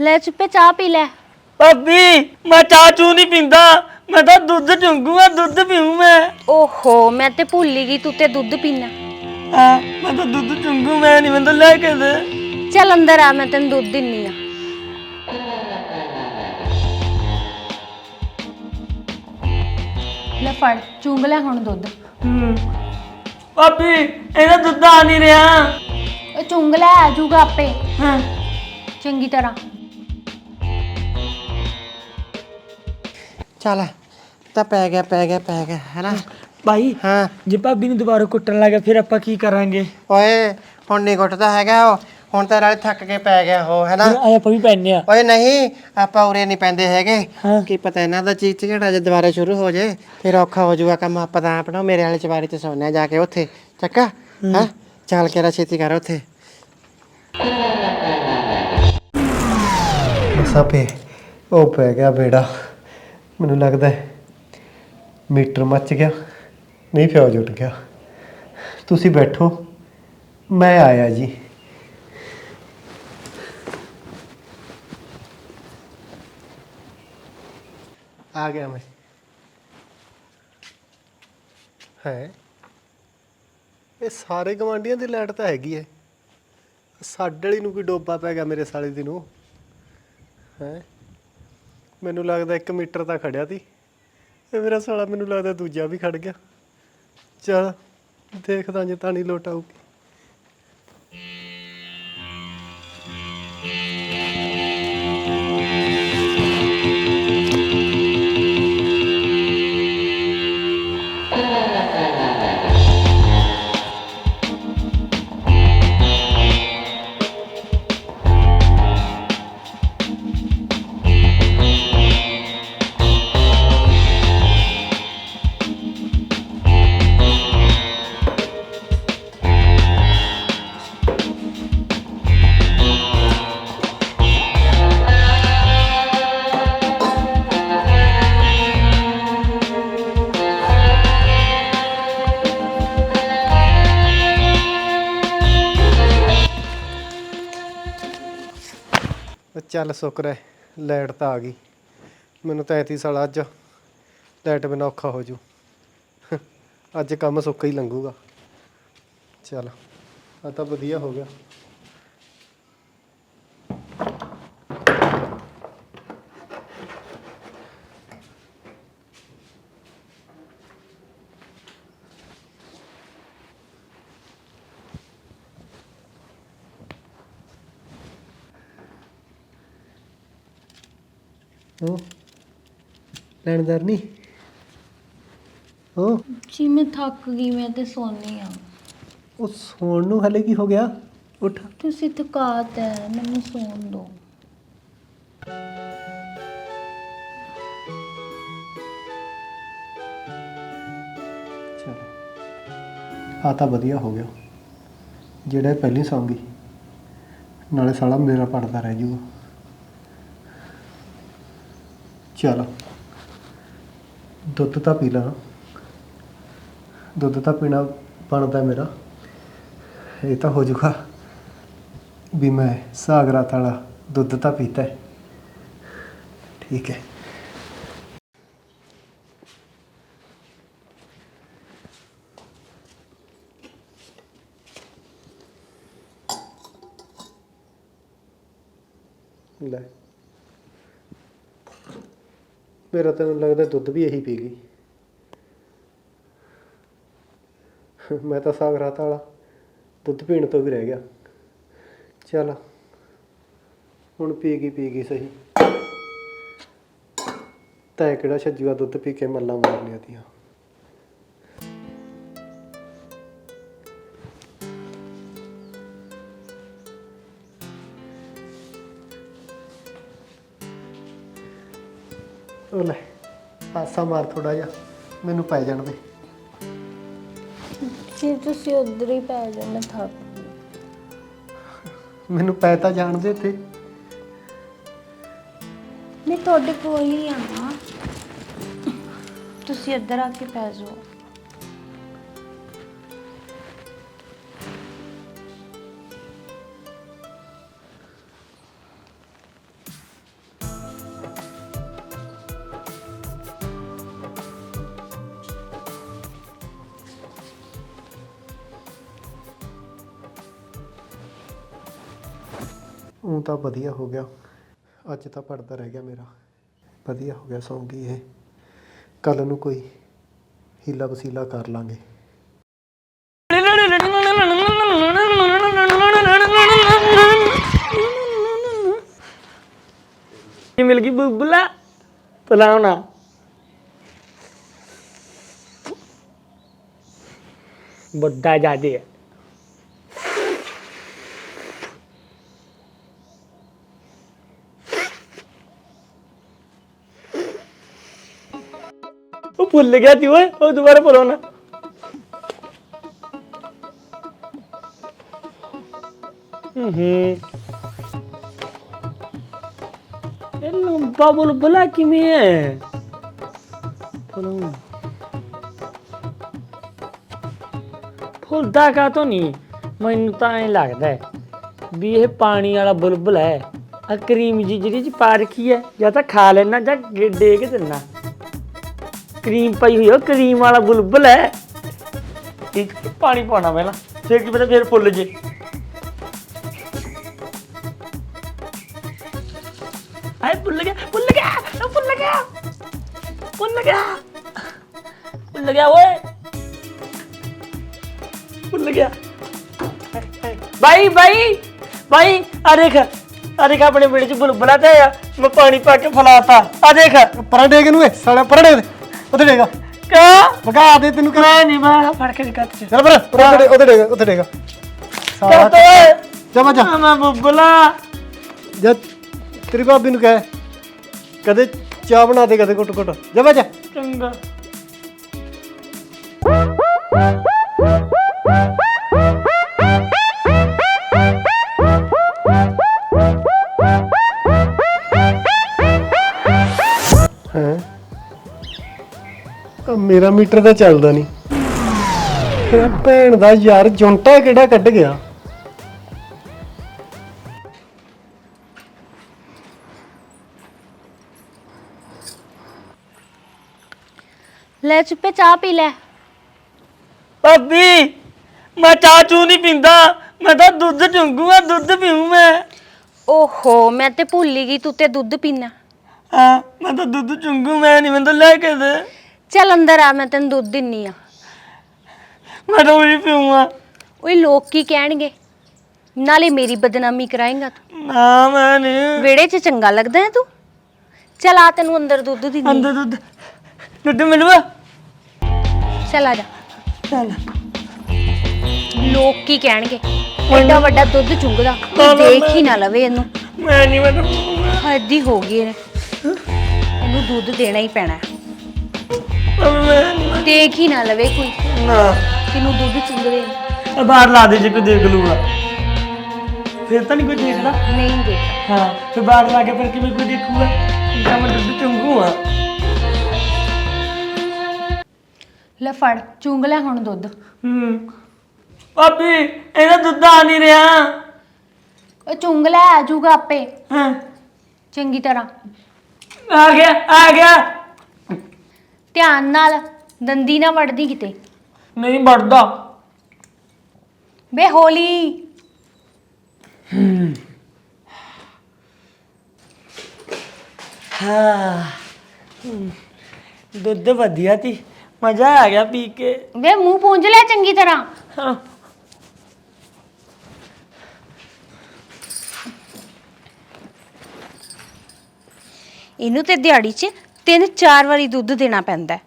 ਲੈ ਚੁੱਪੇ ਚਾਹ ਪੀ ਲੈ। ਭਾਬੀ ਮੈਂ ਚਾਹ ਚੂ ਨਹੀਂ ਪੀਂਦਾ। ਮੈਂ ਤਾਂ ਦੁੱਧ ਚੁੰਗੂਗਾ ਦੁੱਧ ਪੀਊ ਮੈਂ। ਓਹੋ ਮੈਂ ਤੇ ਭੁੱਲ ਹੀ ਗਈ ਤੂੰ ਤੇ ਦੁੱਧ ਪੀਣਾ। ਹਾਂ ਮੈਂ ਤਾਂ ਦੁੱਧ ਚੁੰਗੂ ਮੈਂ ਨਹੀਂ ਮੈਨੂੰ ਲੈ ਕੇ ਦੇ। ਚੱਲ ਅੰਦਰ ਆ ਮੈਂ ਤੈਨੂੰ ਦੁੱਧ ਦਿੰਨੀ ਆ। ਲੈ ਫੜ ਚੁੰਗ ਲੈ ਹੁਣ ਦੁੱਧ। ਹੂੰ। ਭਾਬੀ ਇਹਦਾ ਦੁੱਧ ਆ ਨਹੀਂ ਰਿਹਾ। ਇਹ ਚੁੰਗ ਲੈ ਆ ਜੂਗਾ ਆਪੇ। ਹਾਂ। ਚੰਗੀ ਤਰ੍ਹਾਂ। ਚੱਲ ਤਾਂ ਪੈ ਗਿਆ ਪੈ ਗਿਆ ਪੈ ਗਿਆ ਹੈਨਾ? ਭਾਈ ਹਾਂ। ਜੇ ਭਾਬੀ ਨੂੰ ਦੁਬਾਰਾ ਕੁੱਟਣ ਲੱਗਾ ਫਿਰ ਆਪਾਂ ਕੀ ਕਰਾਂਗੇ? ਓਏ ਹੁਣ ਨਹੀਂ ਘੁੱਟਦਾ ਹੈਗਾ ਉਹ। ਹੁਣ ਤਾਂ ਨਾਲੇ ਥੱਕ ਕੇ ਪੈ ਗਿਆ ਉਹ ਹੈਨਾ? ਫਿਰ ਆਏ ਆਪਾਂ ਵੀ ਪੈਨੇ ਆ ਓਏ ਨਹੀਂ ਆਪਾਂ ਉਰੇ ਨਹੀਂ ਪੈਂਦੇ ਹੈਗੇ। ਹਾਂ। ਕੀ ਪਤਾ ਇਹਨਾਂ ਦਾ ਚੀਜ਼ ਝਗੜਾ ਜੇ ਦੁਬਾਰਾ ਸ਼ੁਰੂ ਹੋ ਜੇ ਫਿਰ ਔਖਾ ਹੋ ਜਾਊਗਾ ਕੰਮ ਆਪਾਂ ਤਾਂ ਆਪਣਾ ਮੇਰੇ ਵਾਲੇ ਚਵਾਰੀ ਤੇ ਸੌਂਦੇ ਹਾਂ ਜਾ ਕੇ ਉੱਥੇ ਚੱਕਾ? ਹਾਂ। ਚੱਲ ਕੇ ਰਾ ਛੇਤੀ ਕਰ ਉੱਥੇ। ਸਾਪੇ ਉਹ ਪੈ ਗਿਆ ਬੇੜਾ। ਮੈਨੂੰ ਲੱਗਦਾ ਹੈ ਮੀਟਰ ਮੱਚ ਗਿਆ, ਨਹੀਂ ਫਿਊਜ਼ ਉੱਡ ਗਿਆ। ਤੁਸੀਂ ਬੈਠੋ, ਮੈਂ ਆਇਆ ਜੀ। ਆ ਗਿਆ ਮੈਂ। ਹੈ? ਇਹ ਸਾਰੇ ਗਵਾਂਡੀਆਂ ਦੀ ਲਾਈਟ ਤਾਂ ਹੈਗੀ ਹੈ। ਸਾਡੇ ਵਾਲੀ ਨੂੰ ਕੋਈ ਡੋਬਾ ਪੈ ਗਿਆ ਮੇਰੇ ਸਾਲੇ ਦੀ ਨੂੰ। ਹੈ? ਮੈਨੂੰ ਲੱਗਦਾ 1 ਮੀਟਰ ਤਾਂ ਖੜਿਆ ਤੀ ਇਹ ਮੇਰਾ ਸਾਲਾ ਮੈਨੂੰ ਲੱਗਦਾ ਦੂਜਾ ਵੀ ਖੜ ਗਿਆ। ਚਲ ਦੇਖਦਾ ਜੇ ਤਾਂ ਨਹੀਂ ਲੋਟ ਆਊਗੀ। ਉਹ ਚੱਲ ਸੁੱਕ ਹੈ ਲਾਈਟ ਤਾਂ ਆ ਗਈ। ਮੈਨੂੰ ਤਾਂ ਐਤੀ ਸਾਲਾ ਅੱਜ ਲਾਈਟ ਬਿਨਾਂ ਔਖਾ ਹੋ ਜੂ। ਅੱਜ ਕੰਮ ਸੁੱਕਾ ਹੀ ਲੰਘੂਗਾ। ਚੱਲ ਆ ਤਾਂ ਵਧੀਆ ਹੋ ਗਿਆ। ਉਹ ਲੈਣਦਾਰ ਨਹੀਂ ਉਹ ਜੀ ਮੈਂ ਥੱਕ ਗਈ ਮੈਂ ਤੇ ਸੋਨੀ ਆ ਉਹ ਸੌਣ ਨੂੰ ਹਲੇ ਕੀ ਹੋ ਗਿਆ? ਉੱਠ। ਤੁਸੀਂ ਥਕਾਤ ਹੈ ਮੈਨੂੰ ਸੌਣ ਦਿਓ। ਚਲੋ। ਆ ਤਾਂ ਵਧੀਆ ਹੋ ਗਿਆ। ਜਿਹੜਾ ਇਹ ਪਹਿਲੀ ਸੌਂਗੀ ਨਾਲੇ ਸਾਲਾ ਮੇਰਾ ਪੜਦਾ ਰਹਿ ਜੂਗਾ। ਚਲੋ। ਦੁੱਧ ਤਾਂ ਪੀ ਲਾਂ। ਦੁੱਧ ਤਾਂ ਪੀਣਾ ਬਣਦਾ ਮੇਰਾ। ਇਹ ਤਾਂ ਹੋ ਜੂਗਾ ਵੀ ਮੈਂ ਸਾਗਰਾਤ ਵਾਲਾ ਦੁੱਧ ਤਾਂ ਪੀਤਾ ਹੈ। ਠੀਕ ਹੈ। ਲੈ। ਮੇਰਾ ਤਾਂ ਮੈਨੂੰ ਲੱਗਦਾ ਦੁੱਧ ਵੀ ਇਹੀ ਪੀ ਗਈ। ਮੈਂ ਤਾਂ ਸਾਗ ਰਾਤ ਵਾਲਾ, ਦੁੱਧ ਪੀਣ ਤੋਂ ਵੀ ਰਹਿ ਗਿਆ। ਚਲ, ਹੁਣ ਪੀ ਗਈ ਪੀ ਗਈ ਸਹੀ। ਤੈ ਕਿਹੜਾ ਛੱਜੂਆ ਦੁੱਧ ਪੀ ਕੇ ਮੱਲਾਂ ਮਾਰ ਲਿਆ ਤੀਆਂ। ਉਹ ਲੈ ਪਾਸਾ ਮਾਰ ਥੋੜਾ ਜਿਹਾ ਮੈਨੂੰ ਪੈ ਜਾਣ ਦੇ। ਜੀ ਤੁਸੀਂ ਉਧਰ ਹੀ ਪੈ ਜਾਓ ਮੈਂ ਥੱਕ ਗਈ। ਮੈਨੂੰ ਪੈ ਤਾਂ ਜਾਣ ਦੇ ਤੇ ਮੈਂ ਤੁਹਾਡੇ ਕੋਲ ਹੀ ਆ ਨਾ ਤੁਸੀਂ ਇੱਧਰ ਆ ਕੇ ਪੈ ਜਾਓ। ਉਹ ਤਾਂ ਵਧੀਆ ਹੋ ਗਿਆ। ਅੱਜ ਤਾਂ ਪੜਦਾ ਰਹਿ ਗਿਆ ਮੇਰਾ। ਵਧੀਆ ਹੋ ਗਿਆ ਸੌਂ ਗਈ ਇਹ। ਕੱਲ ਨੂੰ ਕੋਈ ਹੀਲਾ ਵਸੀਲਾ ਕਰ ਲਾਂਗੇ। ਇਹ ਮਿਲ ਗਈ ਬੁਬਲਾ ਤਲਾਉਣਾ ਵੱਡਾ ਜਾਦੇ ਉਹ ਭੁੱਲ ਗਿਆ ਤੀ ਓਏ, ਉਹ ਦੁਬਾਰਾ ਬੋਲੋ ਨਾ ਹੂੰ। ਇਹ ਲੰਬਾ ਬੁਲਬੁਲਾ ਕਿਵੇਂ ਹੈ ਫੁੱਲ ਫੁੱਲਦਾ ਕਾ ਤੋਂ ਨਹੀਂ ਮੈਨੂੰ ਤਾਂ ਐ ਲੱਗਦਾ ਹੈ ਵੀ ਇਹ ਪਾਣੀ ਵਾਲਾ ਬੁਲਬੁਲ ਹੈ ਆ ਕਰੀਮ ਜੀ ਜਿਹੜੀ ਚ ਪਾ ਰੱਖੀ ਹੈ ਜਾਂ ਤਾਂ ਖਾ ਲੈਣਾ ਜਾਂ ਗੇ- ਡੇਗ ਦਿੰਨਾ। ਕਰੀਮ ਪਾਈ ਹੋਈ ਹੈ ਉਹ ਕਰੀਮ ਵਾਲਾ ਬੁਲਬੁਲ ਹੈ। ਇੱਕ ਪਾਣੀ ਪਾਉਣਾ ਪਹਿਲਾਂ? ਫਿਰ ਕੀ ਪਤਾ ਫਿਰ ਫੁੱਲ ਜੇ। ਆਏ ਭੁੱਲ ਗਿਆ ਭੁੱਲ ਗਿਆ ਉਹ ਭੁੱਲ ਗਿਆ। ਭੁੱਲ ਗਿਆ। ਭੁੱਲ ਗਿਆ ਓਏ। ਭੁੱਲ ਗਿਆ। ਭਾਈ ਭਾਈ ਭਾਈ ਆ ਦੇਖ ਆ ਦੇਖ ਆਪਣੇ ਬੇੜੇ ਚ ਬੁਲਬੁਲਾ ਤੇ ਆ। ਮੈਂ ਪਾਣੀ ਪਾ ਕੇ ਫਲਾਤਾ। ਆ ਦੇਖ। ਪਰਾਂ ਡੇਗ ਨੂੰ ਏ ਸਾਲਾ ਪਰਾਂ ਡੇਗ ਉੱਥੇ ਡੇਗਾ। ਕਾ ਭਗਾ ਦੇ ਤੈਨੂੰ ਕਰ ਮੈਂ ਨਹੀਂ ਮੈਂ ਫੜ ਕੇ ਦਿਖਾ ਤੇ ਚੱਲ ਪਰ ਉੱਥੇ ਡੇਗ ਉੱਥੇ ਡੇਗਾ ਉੱਥੇ ਡੇਗਾ। ਸਾਲਾ ਤੋਏ ਜਾ ਮਾ ਜਾ। ਮੈਂ ਬੁਲਬੁਲਾ ਜਦ ਤੇਰੀ ਭਾਬੀ ਨੂੰ ਕਹੇ। ਕਦੇ ਚਾਹ ਬਣਾ ਦੇ ਕਦੇ ਕੁੱਟ ਕੁੱਟ ਜਾ ਮਾ ਜਾ। ਚੰਗਾ। ਮੇਰਾ ਮੀਟਰ ਤਾਂ ਚੱਲਦਾ ਨਹੀਂ। ਇਹ ਭੈਣ ਦਾ ਯਾਰ ਜੁੰਟਾ ਕਿਹੜਾ ਕੱਢ ਗਿਆ? ਲੈ ਚੁੱਪੇ ਚਾਹ ਪੀ ਲੈ। ਭਾਬੀ ਮੈਂ ਚਾਹ ਚੂ ਨਹੀਂ ਪੀਂਦਾ। ਮੈਂ ਤਾਂ ਦੁੱਧ ਚੁੰਗੂਗਾ ਦੁੱਧ ਪੀਉ ਮੈਂ। ਓਹੋ ਮੈਂ ਤੇ ਭੁੱਲ ਹੀ ਗਈ ਤੂੰ ਤੇ ਦੁੱਧ ਪੀਣਾ ਹਾਂ ਮੈਂ ਤਾਂ ਦੁੱਧ ਚੁੰਗੂ ਮੈਂ ਨਹੀਂ ਮੈਨੂੰ ਲੈ ਕੇ ਦੇ। ਚੱਲ ਅੰਦਰ ਆ ਮੈਂ ਤੈਨੂੰ ਦੁੱਧ ਦਿੰਨੀ ਆ। ਮੈਂ ਤਾਂ ਉਹੀ ਪੀਊਂਗਾ। ਓਏ ਲੋਕ ਕੀ ਕਹਿਣਗੇ? ਨਾਲੇ ਮੇਰੀ ਬਦਨਾਮੀ ਕਰਾਏਗਾ ਤੂੰ। ਨਾ ਮੈਂ ਨਹੀਂ ਵਿਹੜੇ 'ਚ ਚੰਗਾ ਲੱਗਦਾ ਹੈ ਤੂੰ? ਚੱਲ ਆ ਤੈਨੂੰ ਅੰਦਰ ਦੁੱਧ ਦਿੰਨੀ। ਅੰਦਰ ਦੁੱਧ। ਦੁੱਧ ਮਿਲੂਗਾ? ਚੱਲ ਆ ਜਾ। ਚੱਲ। ਲੋਕ ਕੀ ਕਹਿਣਗੇ? ਐਡਾ ਵੱਡਾ ਦੁੱਧ ਚੁੰਗਦਾ। ਕੋਈ ਦੇਖ ਹੀ ਨਾ ਲਵੇ ਇਹਨੂੰ। ਮੈਂ ਨਹੀਂ ਮੈਂ ਤਾਂ। ਹੱਦੀ ਹੋ ਗਈ ਇਹਨੇ। ਇਹਨੂੰ ਦੁੱਧ ਦੇਣਾ ਹੀ ਪੈਣਾ। ਹੈ। ਮੈਂ ਦੇਖ ਹੀ ਨਾ ਲਵੇ ਕੋਈ। ਨਾ। ਤੈਨੂੰ ਦੁੱਧ ਚੁੰਗਦੇ ਇਹ ਬਾਹਰ ਲਾ ਦੇ ਜੇ ਕੋਈ ਦੇਖ ਲੂਗਾ। ਫਿਰ ਤਾਂ ਨਹੀਂ ਕੋਈ ਦੇਖਦਾ। ਨਹੀਂ ਦੇਖ ਹਾਂ ਫਿਰ ਬਾਹਰ ਲਾ ਕੇ ਫਿਰ ਕਿਵੇਂ ਕੋਈ ਦੇਖੂਗਾ? ਤਾਂ ਮੈਂ ਦੁੱਧ ਚੁੰਗੂਗਾ ਲੈ ਫੜ ਚੁੰਗ ਲੈ ਹੁਣ ਦੁੱਧ। ਹੂੰ। ਭਾਬੀ ਇਹਦਾ ਦੁੱਧ ਆ ਨਹੀਂ ਰਿਹਾ। ਉਹ ਚੁੰਗ ਲੈ ਆ ਜਾਊਗਾ ਆਪੇ। ਹਾਂ। ਚੰਗੀ ਤਰ੍ਹਾਂ। ਆ ਗਿਆ ਆ ਗਿਆ। ਧਿਆਨ ਨਾਲ ਦੰਦੀ ਨਾ ਵੜਦੀ ਕਿਤੇ। ਨਹੀਂ ਵੜਦਾ ਬੇ ਹੋਲੀ। ਹਾਂ। ਦੁੱਧ ਵਧੀਆ ਤੀ ਮਜ਼ਾ ਆ ਗਿਆ ਪੀ ਕੇ। ਵੇ ਮੂੰਹ ਪੂੰਝ ਲੈ ਚੰਗੀ ਤਰ੍ਹਾਂ। ਹਾਂ। ਇਹਨੂੰ ਤੇ ਦਿਹਾੜੀ 'ਚ ਤਿੰਨ ਚਾਰ ਵਾਰੀ ਦੁੱਧ ਦੇਣਾ ਪੈਂਦਾ ਹੈ।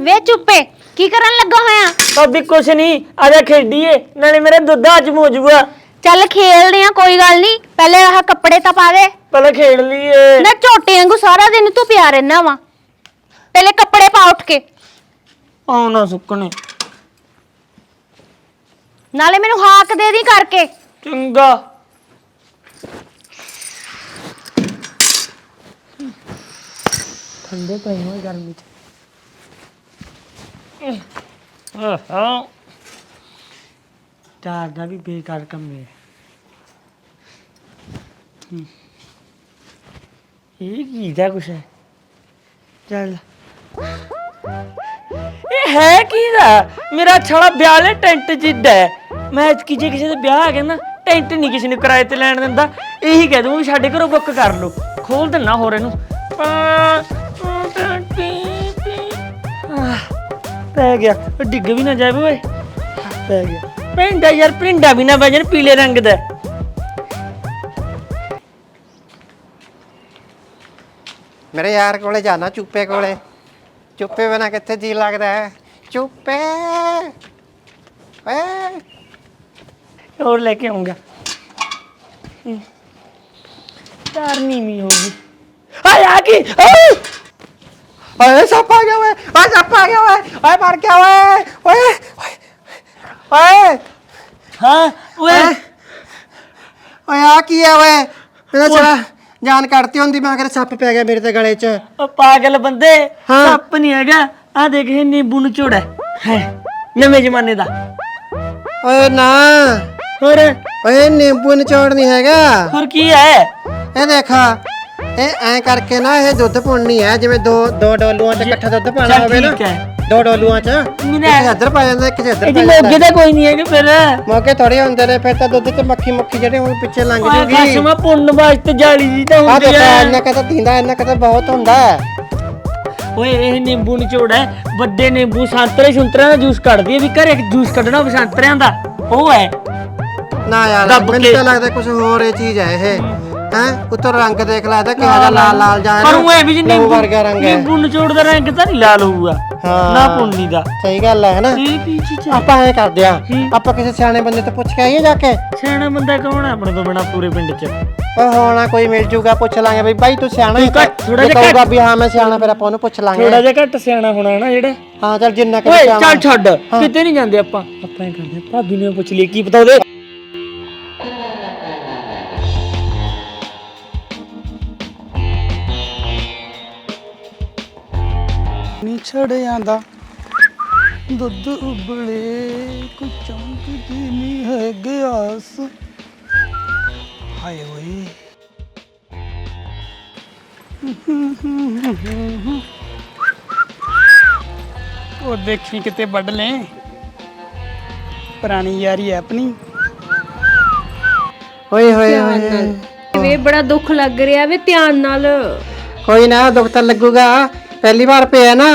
ਵੇ ਚੁੱਪੇ ਕੀ ਕਰਨ ਲੱਗਾ ਹੋਇਆ? ਭਾਬੀ ਕੁਛ ਨਹੀਂ ਆ ਜਾ ਖੇਡੀਏ ਨਾਲੇ ਮੇਰੇ ਦੁੱਧ ਅੱਜ ਮੋਜੂਗਾ ਚੱਲ ਖੇਲਦੇ ਆ ਕੋਈ ਗੱਲ ਨਹੀਂ ਪਹਿਲੇ ਆਹ ਕੱਪੜੇ ਤਾਂ ਪਾ ਦੇ। ਪਹਿਲਾਂ ਖੇਡ ਲਈਏ। ਨਾ ਝੋਟੇ ਵਾਂਗੂ ਸਾਰਾ ਦਿਨ ਤੂੰ ਪਿਆ ਰਹਿਣਾ ਵਾ। ਪਹਿਲੇ ਕੱਪੜੇ ਪਾ ਉੱਠ ਕੇ। ਆਉ ਨਾ ਸੁੱਕਣੇ। ਨਾਲੇ ਮੈਨੂੰ ਹਾਕ ਦੇ ਦੀ ਕਰਕੇ। ਚੰਗਾ। ਠੰਡੇ ਪਏ ਹੋਏ ਗਰਮੀ ਚ। ਆਹਾ। ਚਾਰ ਦਾ ਵੀ ਬੇਕਾਰ ਕੰਮ ਹੈ। ਇਹ ਕੀ ਦਾ ਕੁਛ ਹੈ? ਚੱਲ। ਇਹ ਹੈ ਕੀ ਦਾ? ਮੇਰਾ ਛੜਾ ਬਿਆਲੇ ਟੈਂਟ ਜਿੱਡਾ ਹੈ। ਮੈਂ ਐਤਕੀ ਜੇ ਕਿਸੇ ਦਾ ਵਿਆਹ ਆ ਗਿਆ ਨਾ, ਟੈਂਟ ਨਹੀਂ ਕਿਸੇ ਨੂੰ ਕਿਰਾਏ ਤੇ ਲੈਣ ਦਿੰਦਾ। ਇਹੀ ਕਹਿ ਦੂੰ ਸਾਡੇ ਘਰੋਂ ਬੁੱਕ ਕਰ ਲਓ। ਖੋਲ ਦਿੰਨਾ ਹੋਰ ਇਹਨੂੰ। ਪੈ ਗਿਆ। ਉਹ ਡਿੱਗ ਵੀ ਨਾ ਜਾਵੇ ਓਏ। ਪੈ ਗਿਆ। ਪਿੰਡਾ ਯਾਰ ਪਿੰਡਾ ਵੀ ਨਾ ਵਜਨ ਪੀਲੇ ਰੰਗ ਦਾ। ਮੇਰੇ ਯਾਰ ਕੋਲੇ ਜਾਣਾ ਚੁੱਪੇ ਕੋਲੇ। ਚੁੱਪੇ ਬਿਨਾ ਕਿੱਥੇ ਜੀ ਲੱਗਦਾ ਹੈ? ਚੁੱਪੇ। ਓਏ। ਹੋਰ ਲੈ ਕੇ ਆਉਂਗਾ ਨੀਵੀਂ ਹੋਊਗੀ ਆਏ ਆ ਕੀ ਓਏ ਸੱਪ ਆ ਗਿਆ ਓਏ ਓਏ ਸੱਪ ਆ ਗਿਆ ਓਏ ਓਏ ਮਰ ਗਿਆ ਓਏ ਓਏ ਓਏ ਹਾਂ ਓਏ। ਓਏ ਆ ਕੀ ਆ ਓਏ? ਇਹਦਾ ਚਲਾ ਜਾਨ ਕੱਢਤੀ ਹੁੰਦੀ ਮੈਂ ਕਿਹਾ ਸੱਪ ਪੈ ਗਿਆ ਮੇਰੇ ਤੇ ਗਲੇ 'ਚ। ਉਹ ਪਾਗਲ ਬੰਦੇ ਹਾਂ। ਸੱਪ ਨਹੀਂ ਹੈਗਾ। ਆ ਦੇਖ ਇਹ ਨੀਂਬੂ ਨੂੰ ਚੋੜਾ ਹੈ। ਨਵੇਂ ਜ਼ਮਾਨੇ ਦਾ। ਓਏ ਨਾ। ਹੋਰ? ਓਏ ਨਿੰਬੂ ਨਿਚੋੜ ਨਹੀਂ ਹੈਗਾ। ਹੋਰ ਕੀ ਹੈ? ਇਹ ਦੇਖਾ ਇਹ ਐ ਕਰਕੇ ਨਾ ਇਹ ਦੁੱਧ ਪੁੰਨੀ ਹੈ ਜਿਵੇਂ ਦੋ ਦੋ ਡੋਲੂਆਂ 'ਚ ਇਕੱਠਾ ਦੁੱਧ ਪਾਣਾ ਚੱਲ ਹੋਵੇ ਨਾ। ਠੀਕ ਹੈ। ਦੋ ਡੋਲੂਆਂ 'ਚ। ਮੈਨੇ- ਇੱਕ ਇੱਧਰ ਪਾ ਜਾਂਦਾ ਇੱਕ ਇੱਧਰ ਇਹਦੀ ਪਾ ਜਾਂਦਾ ਮੋਗੇ ਦਾ ਕੋਈ ਨਹੀਂ ਹੈਗਾ ਫਿਰ। ਮੌਕੇ ਥੋੜੇ ਹੁੰਦੇ ਨੇ ਫਿਰ ਤਾਂ ਦੁੱਧ 'ਚ ਮੱਖੀ ਮੱਖੀ ਜਿਹੜੇ ਹੁਣ ਪਿੱਛੇ ਲੰਘ ਜੂਗੀ। ਖਸਮਾ ਪੁੰਨ ਵਾਸਤੇ ਜਾਲੀ ਜੀ ਤਾਂ ਆ ਹੁੰਦੀ ਦੇਖਾ ਹੈ ਇੰਨਾ ਕਦਾ ਦਿੰਦਾ ਇੰਨਾ ਕਦਾ ਬਹੁਤ ਹੁੰਦਾ। ਹੈ ਓਏ ਇਹ ਨਿੰਬੂ ਨਿਚੋੜ ਹੈ। ਵੱਡੇ ਨਿੰਬੂ ਸੰਤਰੇ ਸੰਤਰਿਆਂ ਦਾ ਜੂਸ ਕੱਢਦੀ ਹੈ ਵੀ ਘਰੇ ਜੂਸ ਕੱਢਣਾ ਹੋਵੇ ਸੰਤਰਿਆਂ ਦਾ। ਉਹ ਹੈ। ਨਾ ਯਾਰ ਦੱਬ ਮੈਨੂੰ ਕੇ। ਤਾਂ ਲੱਗਦਾ ਕੁਝ ਹੋਰ ਇਹ ਚੀਜ਼ ਹੈ ਇਹ। ਹੈ? ਉੱਤੋਂ ਰੰਗ ਦੇਖ ਲੈ ਇਹਦਾ ਕਿਹਾ ਜਿਹਾ ਲਾਲ ਲਾਲ ਹੈ ਪਰ। ਉਹ ਇਹ ਵੀ ਜੀ ਨਿੰਬੂ ਵਰਗਾ ਰੰਗ ਹੈ। ਨਿੰਬੂ ਨਿਚੋੜ ਦਾ ਰੰਗ ਤਾਂ ਨਹੀਂ ਲਾਲ ਹੋਊਗਾ ਹਾਂ। ਨਾ ਪੁੰਨੀ ਦਾ। ਸਹੀ ਗੱਲ ਹੈ ਨਾ ਇਹ ਕੀ ਚੀਜ਼ ਹੈ ਆਪਾਂ ਐ ਕਰਦੇ ਆ। ਆਪਾਂ ਕਿਸੇ ਸਿਆਣੇ ਬੰਦੇ ਤੋਂ ਪੁੱਛ ਕੇ ਆਈਏ ਜਾ ਕੇ? ਸਿਆਣਾ ਬੰਦਾ ਕੌਣ ਹੈ ਆਪਣੇ ਤੋਂ ਬਿਨਾ ਪੂਰੇ ਪਿੰਡ 'ਚ? ਓਏ ਹੋਣਾ ਕੋਈ ਮਿਲ ਜੂਗਾ ਪੁੱਛ ਲਾਂਗੇ ਬਈ ਬਾਈ ਤੂੰ ਸਿਆਣਾ ਹੀ ਜੇ ਜਿਹਾ ਕਹੂਗਾ ਵੀ ਹਾਂ ਮੈਂ ਸਿਆਣਾ ਫਿਰ ਆਪਾਂ ਉਹਨੂੰ ਪੁੱਛ ਲਾਂਗੇ। ਥੋੜਾ ਜਿਹਾ ਘੱਟ ਸਿਆਣਾ ਹੋਣਾ ਹੈ ਨਾ ਜਿਹੜਾ? ਹਾਂ ਚੱਲ ਜਿੰਨਾ ਕਿ ਓਏ ਸਿਆਣਾ ਚੱਲ ਛੱਡ ਕਿਤੇ ਨਹੀਂ ਜਾਂਦੇ ਆਪਾਂ। ਆਪਾਂ ਇਹ ਕਰਦੇ ਭਾਬੀ ਨੂੰ ਪੁੱਛ ਲਈ ਕੀ ਪਤਾ ਉਹਦੇ ਛੜਿਆਂ ਦਾ ਦੁੱਧ ਉਬਲੇ ਕੋਈ ਚਮਕਦੀ ਨਹੀਂ ਹੈ ਗਿਆਸ ਹਾਏ ਓਏ। ਉਹ ਦੇਖੀ ਕਿਤੇ ਵੱਢ ਲੈ। ਪੁਰਾਣੀ ਯਾਰੀ ਹੈ ਆਪਣੀ। ਓਏ ਹੋਏ ਹੋਏ। ਵੇ ਬੜਾ ਦੁੱਖ ਲੱਗ ਰਿਹਾ ਵੇ ਧਿਆਨ ਨਾਲ। ਕੋਈ ਨਾ ਦੁੱਖ ਤਾਂ ਲੱਗੂਗਾ। ਪਹਿਲੀ ਵਾਰ ਪਿਆ ਨਾ।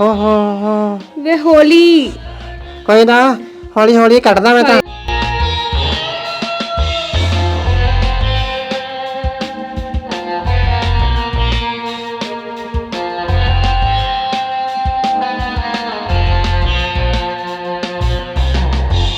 ਹੋ ਵੇ ਹੋਲੀ। ਕੋਈ ਨਾ ਹੌਲੀ ਹੌਲੀ ਕੱਢਦਾ ਮੈਂ ਤਾਂ।